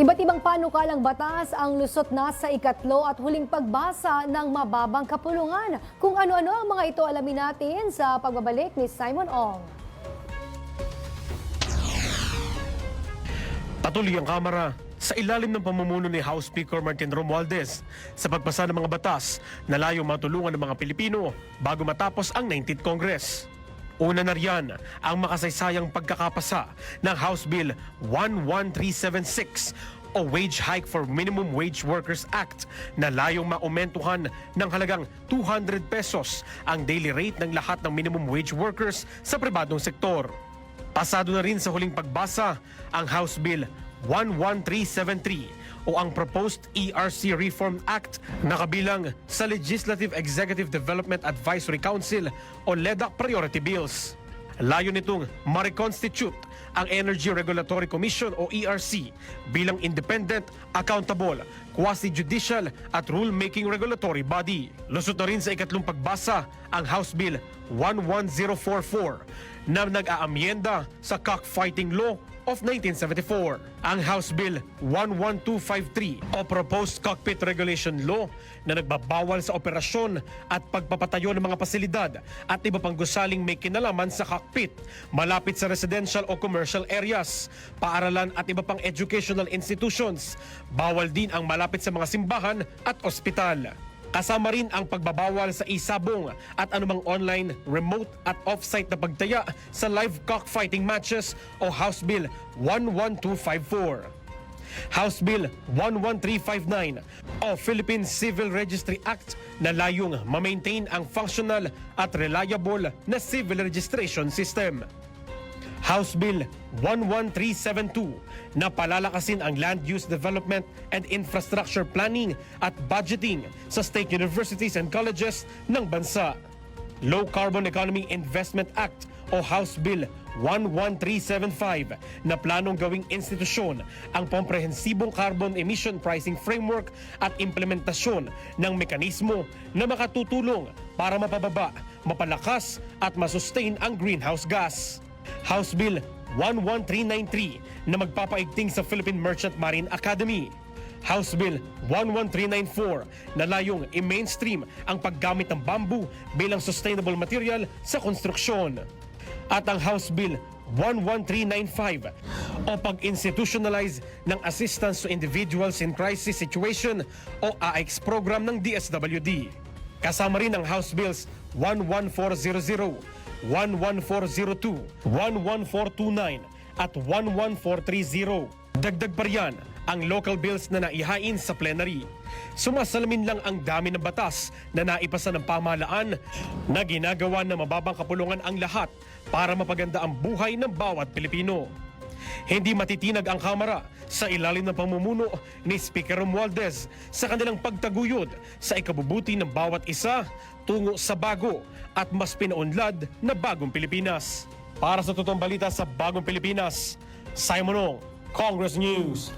Iba't ibang panukalang batas ang lusot na sa ikatlo at huling pagbasa ng mababang kapulungan. Kung ano-ano ang mga ito alamin natin sa pagbabalik ni Simon Ong. Patuloy ang Kamara sa ilalim ng pamumuno ni House Speaker Martin Romualdez sa pagpasa ng mga batas na layong matulungan ng mga Pilipino bago matapos ang 19th Congress. Una na riyan ang makasaysayang pagkakapasa ng House Bill 11376 o Wage Hike for Minimum Wage Workers Act na layong maumentuhan ng halagang 200 pesos ang daily rate ng lahat ng minimum wage workers sa pribadong sektor. Pasado na rin sa huling pagbasa ang House Bill 11373 o ang Proposed ERC Reform Act na kabilang sa Legislative Executive Development Advisory Council o LEDAC Priority Bills. Layo nitong ma-reconstitute ang Energy Regulatory Commission o ERC bilang independent, accountable, quasi-judicial at rule-making regulatory body. Lusot na rin sa ikatlong pagbasa ang House Bill 11044 na nag-aamyenda sa cockfighting law of 1974. Ang House Bill 11253 o Proposed Cockpit Regulation Law na nagbabawal sa operasyon at pagpapatayo ng mga pasilidad at iba pang gusaling may kinalaman sa cockpit malapit sa residential o commercial areas, paaralan at iba pang educational institutions. Bawal din ang malapit sa mga simbahan at ospital. Kasama rin ang pagbabawal sa isabong at anumang online, remote at off-site na pagtaya sa live cockfighting matches o House Bill 11254. House Bill 11359 o Philippine Civil Registry Act na layong ma-maintain ang functional at reliable na civil registration system. House Bill 11372 na palalakasin ang land use development and infrastructure planning at budgeting sa state universities and colleges ng bansa. Low Carbon Economy Investment Act o House Bill 11375 na planong gawing institusyon ang komprehensibong carbon emission pricing framework at implementasyon ng mekanismo na makatutulong para mapababa, mapalakas at masustain ang greenhouse gas. House Bill 11393 na magpapaigting sa Philippine Merchant Marine Academy. House Bill 11394 na layong i-mainstream ang paggamit ng bamboo bilang sustainable material sa konstruksyon. At ang House Bill 11395 o pag-institutionalize ng Assistance to Individuals in Crisis Situation o AIX program ng DSWD. Kasama rin ang House Bills 11400, 11402, 11429 at 11430. Dagdag pa riyan ang local bills na naihain sa plenary. Sumasalamin lang ang dami ng batas na naipasa ng pamahalaan na ginagawa ng mababang kapulungan ang lahat para mapaganda ang buhay ng bawat Pilipino. Hindi matitinag ang Kamara sa ilalim ng pamumuno ni Speaker Romualdez sa kanilang pagtaguyod sa ikabubuti ng bawat isa tungo sa bago at mas pinaunlad na bagong Pilipinas. Para sa totoong balita sa bagong Pilipinas, Simon Ong, Congress News.